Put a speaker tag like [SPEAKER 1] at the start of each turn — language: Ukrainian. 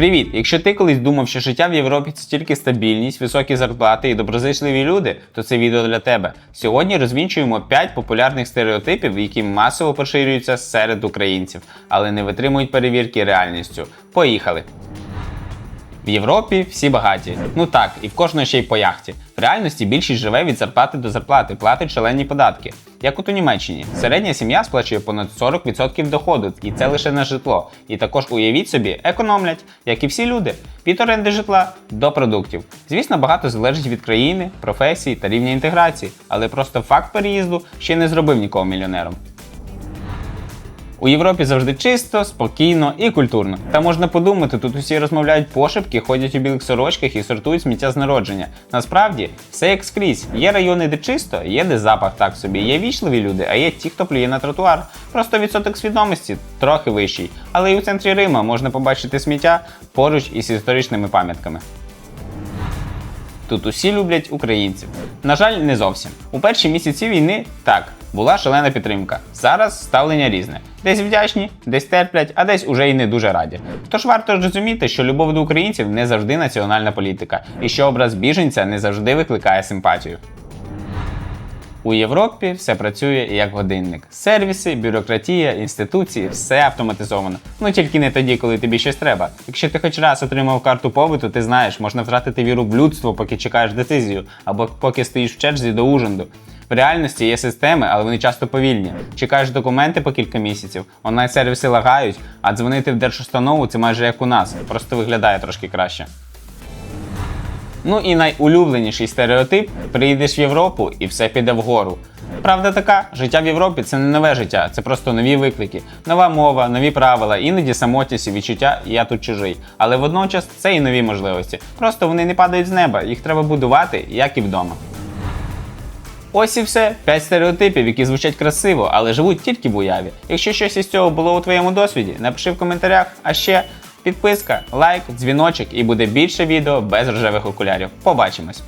[SPEAKER 1] Привіт! Якщо ти колись думав, що життя в Європі це тільки стабільність, високі зарплати і доброзичливі люди, то це відео для тебе. Сьогодні розвінчуємо 5 популярних стереотипів, які масово поширюються серед українців, але не витримують перевірки реальністю. Поїхали! В Європі всі багаті. Ну так, і в кожного ще й по яхті. Реальності більшість живе від зарплати до зарплати, платить шалені податки. Як от у Німеччині, середня сім'я сплачує понад 40% доходу, і це лише на житло. І також уявіть собі, економлять, як і всі люди, від оренди житла до продуктів. Звісно, багато залежить від країни, професії та рівня інтеграції, але просто факт переїзду ще не зробив нікого мільйонером. У Європі завжди чисто, спокійно і культурно. Та можна подумати, тут усі розмовляють пошепки, ходять у білих сорочках і сортують сміття з народження. Насправді, все як скрізь. Є райони, де чисто, є де запах так собі. Є вічливі люди, а є ті, хто плює на тротуар. Просто відсоток свідомості трохи вищий. Але і у центрі Рима можна побачити сміття поруч із історичними пам'ятками. Тут усі люблять українців. На жаль, не зовсім. У перші місяці війни так, була шалена підтримка. Зараз ставлення різне. Десь вдячні, десь терплять, а десь уже й не дуже раді. Тож варто розуміти, що любов до українців не завжди національна політика, і що образ біженця не завжди викликає симпатію. У Європі все працює як годинник. Сервіси, бюрократія, інституції, все автоматизовано. Ну тільки не тоді, коли тобі щось треба. Якщо ти хоч раз отримав карту побиту, ти знаєш, можна втратити віру в людство, поки чекаєш децизію, або поки стоїш в черзі до ужинду. В реальності є системи, але вони часто повільні. Чекаєш документи по кілька місяців, онлайн-сервіси лагають, а дзвонити в держустанову це майже як у нас, просто виглядає трошки краще. Ну і найулюбленіший стереотип: приїдеш в Європу і все піде вгору. Правда така, життя в Європі це не нове життя, це просто нові виклики, нова мова, нові правила, іноді самотність і відчуття я тут чужий. Але водночас це і нові можливості. Просто вони не падають з неба, їх треба будувати, як і вдома. Ось і все. 5 стереотипів, які звучать красиво, але живуть тільки в уяві. Якщо щось із цього було у твоєму досвіді, напиши в коментарях, а ще підписка, лайк, дзвіночок і буде більше відео без рожевих окулярів. Побачимось!